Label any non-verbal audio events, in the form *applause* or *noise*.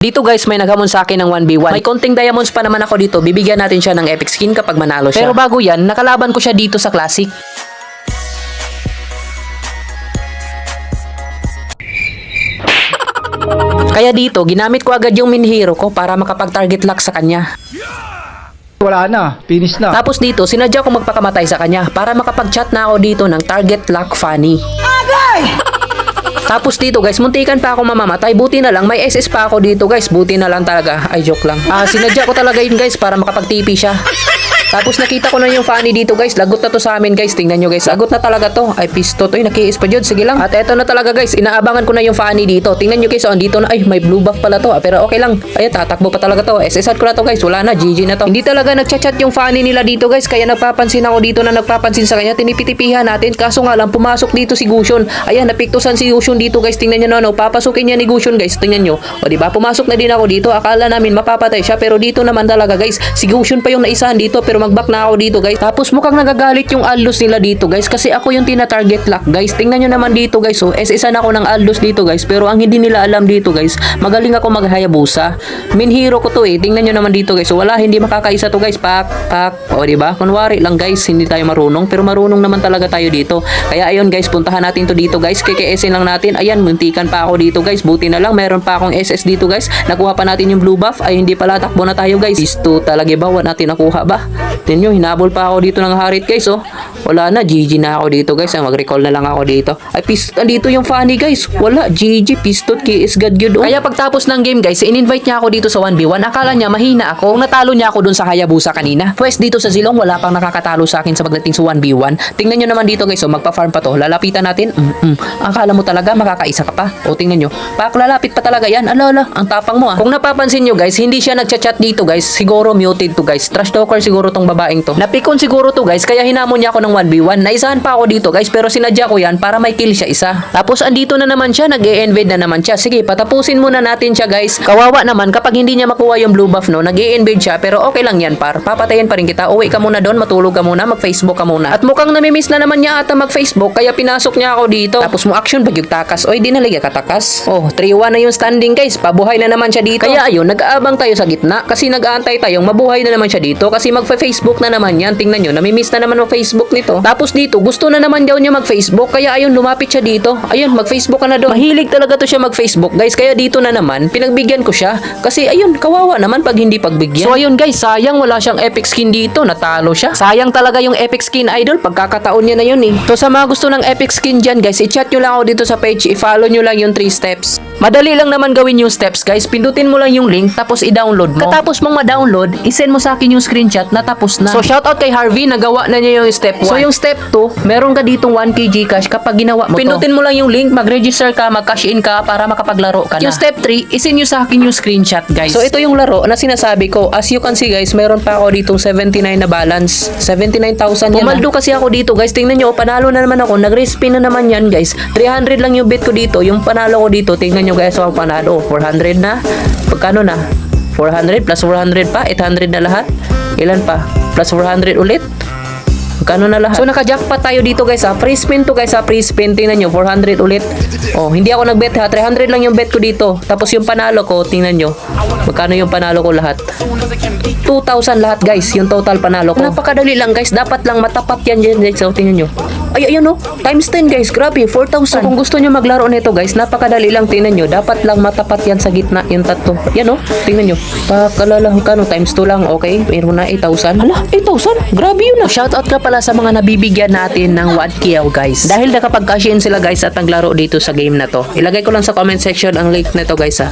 Dito guys, may naghamon sa akin ng 1v1. May konting diamonds pa naman ako dito. Bibigyan natin siya ng epic skin kapag manalo siya. Pero bago yan, nakalaban ko siya dito sa classic. *laughs* Kaya dito, ginamit ko agad yung min hero ko para makapag-target lock sa kanya. Wala na, finish na. Tapos dito, sinadya ko magpakamatay sa kanya para makapag-chat na ako dito ng target lock funny. Tapos dito guys, muntikan pa ako mamamatay. Buti na lang, may SS pa ako dito guys. Buti na lang talaga. Ay, joke lang. Ah, sinadya ko talaga yun guys para makapag-TP siya. Tapos nakita ko na yung funny dito guys. Lagot na to sa amin guys. Tingnan nyo guys. Lagot na talaga to. Ay, pisto to. Ay, nakiis pa dyan. Sige lang. At eto na talaga guys. Inaabangan ko na yung funny dito. Tingnan nyo guys. Oh, dito na. Ay, may blue buff pala to. Ah, pero okay lang. Ay, tatakbo pa talaga to. SSR ko na to guys. Wala na. GG na to. Hindi talaga nagchat-chat yung funny nila dito guys. Kaya nagpapansin ako dito na nagpapansin sa kanya. Tinipitipihan natin. Kaso nga lang, pumasok dito si Gushon. Ayan, napiktusan si Gushon dito guys. Tingnan nyo na no. Papasukin niya ni Gushon guys. Tingnan nyo. O di ba Pumasok na din ako dito. Akala namin mapapatay siya. Pero dito naman talaga guys. Si Gushon pa yung naisahan dito. Pero mag-back na ako dito guys. Tapos mukhang nagagalit yung Aldos nila dito guys. Kasi ako yung tina-target lock guys. Tingnan nyo naman dito guys. Oh, SS-an ako ng Aldos dito guys. Pero ang hindi nila alam dito guys. Magaling ako maghayabusa. Hero ko to eh. Tingnan nyo naman dito guys. So, wala hindi makakaisa to guys. Pak, pak. O di ba? Kunwari lang guys. Hindi tayo marunong. Pero marunong naman talaga tayo dito. Kaya ayun guys. Puntahan natin to dito guys. KKSin lang natin. Ayan. Muntikan pa ako dito guys. Buti na lang. Meron pa akong SS dito guys. Nakuha pa natin yung blue buff. Ay hindi pala. Takbo na tayo guys. Pisto talaga ba? Natin nakuha ba? Tingnan nyo. Hinabol pa ako dito ng harit guys oh. Wala na. GG na ako dito guys. Ay, mag-recall na lang ako dito. Ay pist andito yung funny guys. Wala. GG. Pistot. Kiis God yun. oh. Kaya pagtapos ng game guys, in-invite niya ako dito sa 1v1. Akala niya mahina ako. Kung natalo niya ako dun sa Hayabusa kanina. Pwes dito sa Zilong, wala pang nakakatalo sa akin sa pagdating sa 1v1. Tingnan nyo naman dito guys, oh, magpa-farm pa to. Lalapitan natin. Mm-mm. Akala mo talaga makakaisa ka pa. O tingnan nyo. Pak, lalapit pa talaga yan. Ala, ala, ang tapang mo ah. Kung napapansin nyo guys, hindi siya nagchat-chat dito guys. Siguro muted to guys. Trash talker siguro tong babaeng to. Napikon siguro to guys, kaya hinamon niya ako ng 1v1. Naisahan pa ako dito guys, pero sinadya ko yan para may kill siya isa. Tapos andito na naman siya, nag invade na naman siya. Sige, patapusin muna natin siya guys. Kawawa naman kapag hindi niya makuha yung blue buff no, nag invade siya, pero okay lang yan par. Papatayin pa rin kita. Uwi ka muna doon, matulog ka muna, mag-Facebook ka muna. At mukhang namimiss na naman niya ata mag-Facebook, kaya pinasok niya ako dito. Tapos mo action pag yung takas. Oy, di nalaga katakas. Oh, 3-1 na yung standing guys. Pabuhay na naman siya dito. Kaya ayun, nag-aabang tayo sa gitna kasi nag-aantay tayong mabuhay na naman siya dito kasi magfa-Facebook na naman yan. Tingnan nyo, namimiss na naman mag-Facebook nito. Tapos dito, gusto na naman daw niya mag-Facebook kaya ayun, lumapit siya dito. Ayun, mag-Facebook ka na doon. Mahilig talaga to siya mag-Facebook guys. Kaya dito na naman, pinagbigyan ko siya. Kasi ayun, kawawa naman pag hindi pagbigyan. So ayun guys, sayang wala siyang epic skin dito. Natalo siya. Sayang talaga yung epic skin idol. Pagkakataon niya na yun eh. So sa mga gusto ng epic skin dyan guys, i-chat nyo lang ako dito sa page. I-follow nyo lang yung 3 steps. Madali lang naman gawin yung steps guys. Pindutin mo lang yung link tapos i-download mo. Katapos mong ma-download, i-send mo sa akin yung screenshot na tapos na. So shoutout kay Harvey, nagawa na niya yung step 1. So yung step 2, meron ka ditong 1k Gcash kapag ginawa mo Pindutin mo lang yung link, mag-register ka, mag-cash in ka para makapaglaro ka na. Yung step 3, i-send nyo sa akin yung screenshot guys. So ito yung laro na sinasabi ko. As you can see guys, meron pa ako ditong 79 na balance. 79,000 yan. Pumaldo kasi ako dito guys. Tingnan nyo, panalo na naman ako. Nag-respin na naman yan guys. 300 lang yung bet ko dito. Yung panalo ko dito, tingnan nyo guys, ako panalo. 400 na. Pagkano na? 400 plus 400 pa, 800 na lahat. Ilan pa? Plus 400 ulit. Magkano na lahat? So naka-jackpot tayo dito guys ha. Free spin to guys ha. Free spin. Tingnan nyo. 400 ulit. Oh, hindi ako nag-bet ha. 300 lang yung bet ko dito. Tapos yung panalo ko, tingnan nyo. Magkano yung panalo ko lahat? 2,000 lahat guys. Yung total panalo ko. Napakadali lang guys. Dapat lang matapat yan dyan. So tingnan nyo. Ay, ayun oh. Times 10 guys. Grabe. 4,000. So kung gusto nyo maglaro nito guys, napakadali lang. Tingnan nyo. Dapat lang matapat yan sa gitna. Yung tatlo. Yan oh. Tingnan nyo. Pakalala. Kano? Times 2 lang. Okay. Meron na 8,000. Ala, 8,000? Grabe yun ah. Shoutout ka pala sa mga nabibigyan natin ng 1K guys. Dahil nakapag-cash in sila guys at naglaro dito sa game na to. Ilagay ko lang sa comment section ang link nito guys ah.